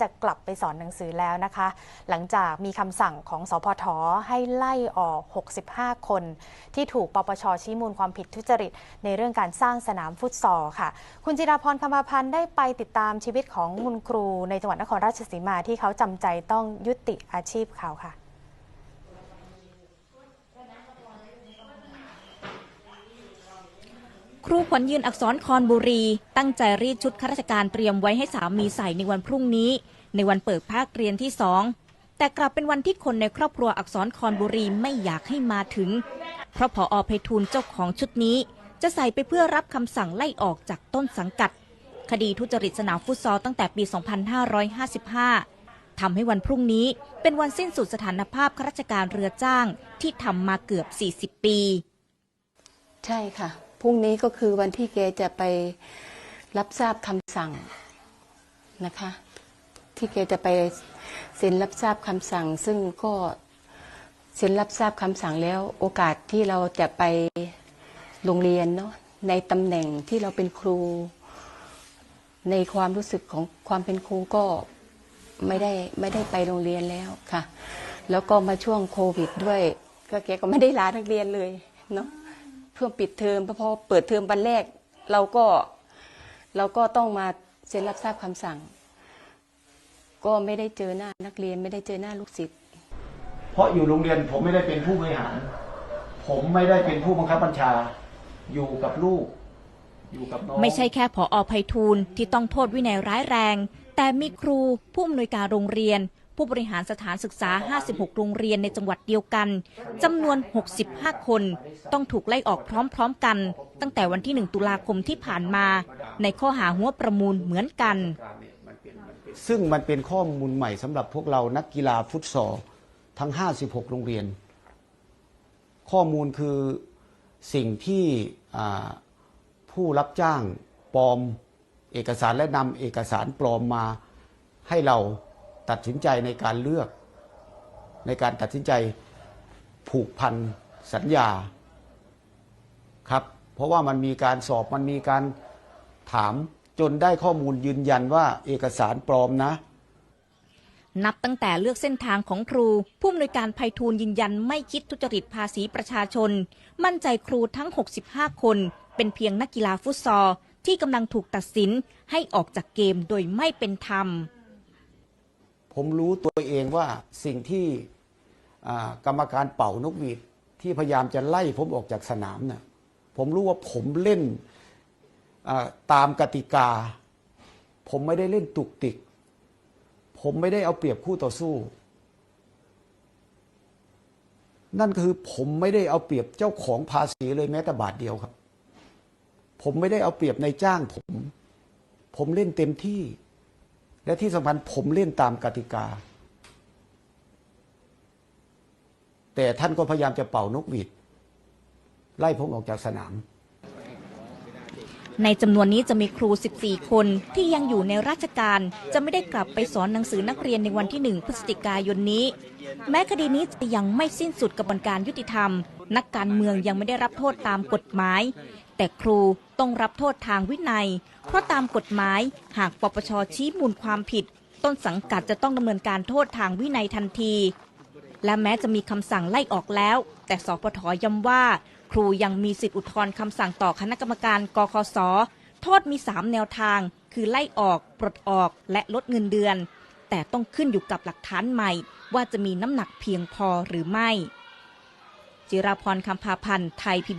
จะกลับไปสอนหนังสือแล้วนะคะ หลังจากมีคำสั่งของสพทให้ไล่ออก 65 คน ที่ถูกปปชชี้มูลความผิดทุจริต ในเรื่องการสร้างสนามฟุตซอลค่ะ คุณจิราพรคำพาพันธ์ได้ไปติดตามชีวิตของคุณครูในจังหวัดนครราชสีมาที่เขาจำใจต้องยุติอาชีพเขาค่ะ ครูขวัญยืนอักษรคอนบุรี ตั้งใจรีดชุดข้าราชการเตรียมไว้ให้สามีใส่ในวันพรุ่งนี้ ในวันเปิดภาคเรียนที่สองแต่กลับเป็นวันที่คนในครอบครัวอักษรคอนบุรีไม่อยากให้มาถึง เพราะผออไพฑูรย์เจ้าของชุดนี้ จะใส่ไปเพื่อรับคำสั่งไล่ออกจากต้นสังกัด คดีทุจริตสนามฟุตซอลตั้งแต่ปี 2555ทำให้วันพรุ่งนี้เป็นวันสิ้นสุดสถานภาพข้าราชการเรือจ้างที่ทำมาเกือบ 40 ปี ใช่ค่ะ พรุ่งนี้ก็คือวันที่แกจะไปรับทราบคำสั่งนะคะ ที่แกจะไปเซ็นรับทราบคำสั่ง ซึ่งก็เซ็นรับทราบคำสั่งแล้ว โอกาสที่เราจะไปโรงเรียนเนาะในตำแหน่งที่เราเป็นครู ในความรู้สึกของความเป็นครูก็ไม่ได้ไม่ได้ไปโรงเรียนแล้วค่ะ แล้วก็มาช่วงโควิดด้วยก็แกก็ไม่ได้ลานักเรียนเลยเนาะ เพื่อปิดเทอมเพราะพอเปิดเทอมวันแรก เราก็เราก็ต้องมาเซ็นรับทราบคำสั่ง ก็ไม่ได้เจอหน้านักเรียนไม่ได้เจอหน้าลูกศิษย์เพราะอยู่โรงเรียนผมไม่ได้เป็นผู้บริหาร ผมไม่ได้เป็นผู้บังคับบัญชา อยู่กับลูก อยู่กับน้องไม่ใช่แค่ผออภัยทูลที่ต้องโทษวินัยร้ายแรง แต่มีครูผู้อำนวยการโรงเรียน ผู้บริหารสถานศึกษา 56 โรงเรียนในจังหวัดเดียวกันจำนวน 65 คน ต้องถูกไล่ออกพร้อมๆกัน ตั้งแต่วันที่ 1 ตุลาคมที่ผ่านมา ในข้อหาหัวประมูลเหมือนกัน ซึ่งมันเป็นข้อมูลใหม่สำหรับพวกเรานักกีฬาฟุตซอลทั้ง 56 โรงเรียน ข้อมูลคือสิ่งที่ผู้รับจ้างปลอมเอกสารและนำเอกสารปลอมมาให้เรา ตัดสินใจในการเลือก ในการตัดสินใจผูกพันสัญญาครับ เพราะว่ามันมีการสอบมันมีการถามจนได้ข้อมูลยืนยันว่าเอกสารปลอมนะ นับตั้งแต่เลือกเส้นทางของครู ผู้อำนวยการภัยทูลยืนยันไม่คิดทุจริตภาษีประชาชน มั่นใจครูทั้ง 65 คน เป็นเพียงนักกีฬาฟุตซอลที่กำลังถูกตัดสินให้ออกจากเกมโดยไม่เป็นธรรม ผมรู้ตัวเองว่าสิ่งที่กรรมการเป่านกหวีดที่พยายามจะไล่ผมออกจากสนามน่ะผมรู้ว่าผมเล่นตามกติกา ผมไม่ได้เล่นตุกติก ผมไม่ได้เอาเปรียบคู่ต่อสู้ นั่นคือผมไม่ได้เอาเปรียบเจ้าของภาษีเลยแม้แต่บาทเดียวครับ ผมไม่ได้เอาเปรียบในจ้างผม ผมเล่นเต็มที่ และที่สำคัญผมเล่นตามกติกา แต่ท่านก็พยายามจะเป่านกหวีดไล่ผมออกจากสนาม ในจำนวนนี้จะมีครู 14 คนที่ยังอยู่ในราชการ จะไม่ได้กลับไปสอนหนังสือนักเรียนในวันที่ 1 พฤศจิกายนนี้ แม้คดีนี้จะยังไม่สิ้นสุดกระบวนการยุติธรรม นักการเมืองยังไม่ได้รับโทษตามกฎหมาย แต่ครูต้องรับโทษทางวินัย เพราะตามกฎหมายหากปปชชี้มูลความผิด ต้นสังกัดจะต้องดำเนินการโทษทางวินัยทันที และแม้จะมีคำสั่งไล่ออกแล้ว แต่สปทย้ำว่า ครูยังมีสิทธิอุทธรณ์คำสั่งต่อคณะกรรมการกคสโทษมี 3 แนวทาง คือไล่ออก ปลดออกและลดเงินเดือน แต่ต้องขึ้นอยู่กับหลักฐานใหม่ ว่าจะมีน้ำหนักเพียงพอหรือไม่ จิราพรคำพาพันธ์ไทยพีบี